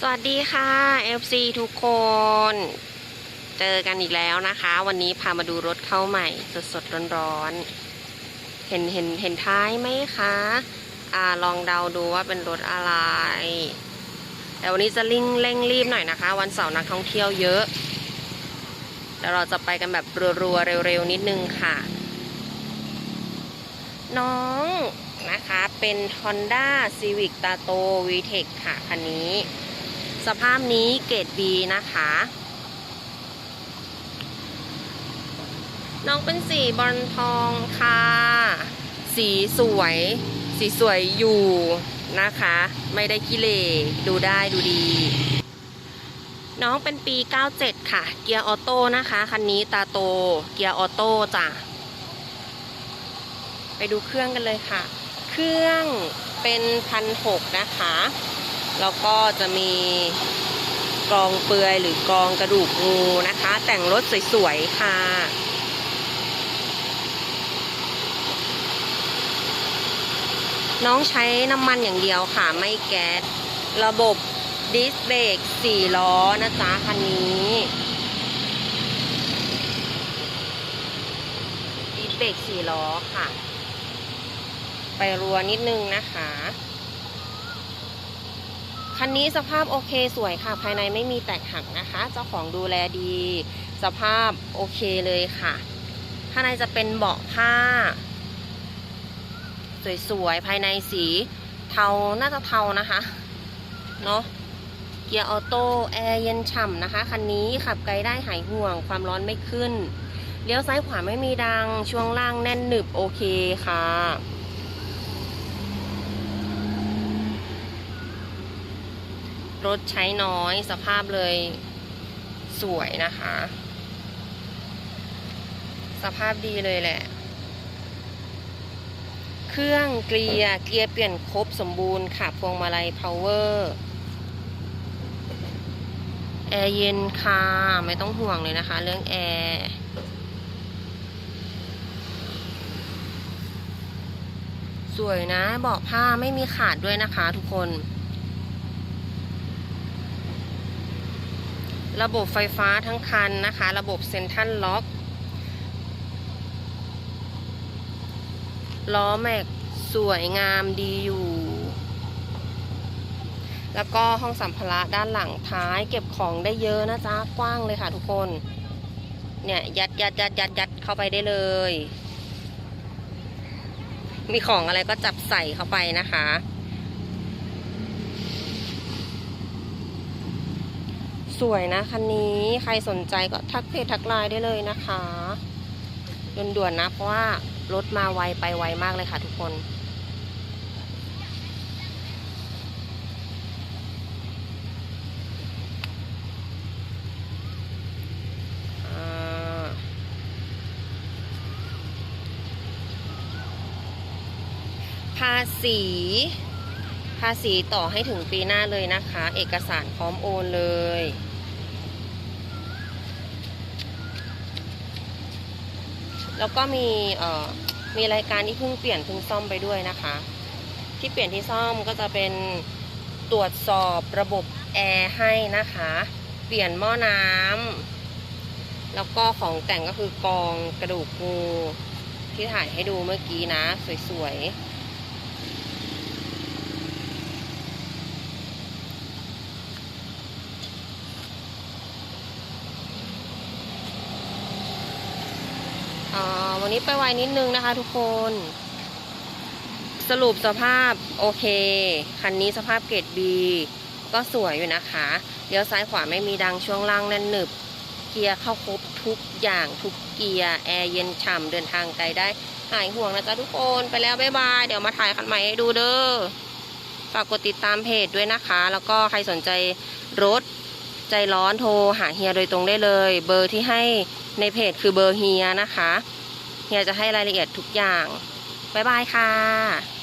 สวัสดีค่ะ FC ทุกคน เจอกันอีกแล้วนะคะ วันนี้พามาดูรถเข้าใหม่ สดๆร้อนๆ เห็นเห็นเห็นท้ายไหมคะอ่าลองเดาดูว่าเป็นรถอะไร แต่วันนี้จะลิ่งเร่งรีบหน่อยนะคะ วันเสาร์นักท่องเที่ยวเยอะเดี๋ยวเราจะไปกันแบบรัวๆเร็วๆ นิดนึงค่ะ น้องนะคะเป็น Honda Civic Tato VTEC ค่ะ คันนี้ สภาพนี้เกรด B นะคะ น้องเป็นสีบอลทองค่ะ สีสวย สีสวยอยู่นะคะ ไม่ได้กิเลดูได้ดูดี น้องเป็นปี 97 ค่ะ เกียร์ออโต้นะคะ คันนี้ตาโต เกียร์ออโต้จ้ะ ไปดูเครื่องกันเลยค่ะ เครื่องเป็นพันหกนะคะ แล้วก็จะมีกรองเปลือยหรือกรองกระดูกงูนะคะ แต่งรถสวยๆค่ะ น้องใช้น้ำมันอย่างเดียวค่ะไม่แก๊ส ระบบดิสเบรก4ล้อนะจ๊ะคันนี้ดิสเบรก4ล้อค่ะ ไปรัวนิดนึงนะคะ คันนี้สภาพโอเคสวยค่ะ ภายในไม่มีแตกหักนะคะ เจ้าของดูแลดี สภาพโอเคเลยค่ะ ข้างในจะเป็นเบาะผ้า สวยๆ ภายในสีเทา น่าจะเทานะคะ เนาะเกียร์ออโต้แอร์เย็นฉ่ำนะคะ คันนี้ขับไกลได้หายห่วง ความร้อนไม่ขึ้น เลี้ยวซ้ายขวาไม่มีดัง ช่วงล่างแน่นหนึบโอเคค่ะ รถใช้น้อยสภาพเลยสวยนะคะ สภาพดีเลยแหละ เครื่องเกียร์เกียร์เปลี่ยนครบสมบูรณ์ค่ะ พวงมาลัยพาวเวอร์แอร์เย็นค่ะ ไม่ต้องห่วงเลยนะคะ เรื่องแอร์สวยนะเบาะผ้าไม่มีขาดด้วยนะคะทุกคน ระบบไฟฟ้าทั้งคันนะคะ ระบบเซ็นทรัลล็อก ล้อแม็กสวยงามดีอยู่ แล้วก็ห้องสัมภาระด้านหลังท้ายเก็บของได้เยอะนะจ๊ะ กว้างเลยค่ะทุกคน เนี่ย ยัดยัดยัดยัดยัดเข้าไปได้เลย มีของอะไรก็จับใส่เข้าไปนะคะ สวยนะคันนี้ใครสนใจก็ทักเพจทักไลน์ได้เลยนะคะด่วนๆนะ เพราะว่ารถมาไวไปไวมากเลยค่ะทุกคนอ่าภาษี ภาษีต่อให้ถึงปีหน้าเลยนะคะ เอกสารพร้อมโอนเลย แล้วก็มีเอ่อมีรายการที่เพิ่งเปลี่ยนเพิ่งซ่อมไปด้วยนะคะ ที่เปลี่ยนที่ซ่อมก็จะเป็นตรวจสอบระบบแอร์ให้นะคะ เปลี่ยนหม้อน้ำแล้วก็ของแต่งก็คือกองกระดูกงูที่ถ่ายให้ดูเมื่อกี้นะ สวยๆ อ่า วันนี้ไปไวนิดนึงนะคะ ทุกคน สรุปสภาพโอเค คันนี้สภาพเกรด B ก็สวยอยู่นะคะเลี้ยวซ้ายขวาไม่มีดังช่วงล่างแน่นหนึบ เกียร์เข้าครบทุกอย่างทุกเกียร์แอร์เย็นฉ่ำเดินทางไกลได้หายห่วงนะจ๊ะทุกคนไปแล้วบ๊ายบาย เดี๋ยวมาถ่ายคันใหม่ให้ดูเด้อฝากกดติดตามเพจด้วยนะคะ แล้วก็ใครสนใจรถใจร้อนโทรหาเฮียโดยตรงได้เลย เบอร์ที่ให้ในเพจคือเบอร์เฮียนะคะ เฮียจะให้รายละเอียดทุกอย่าง บ๊ายบายค่ะ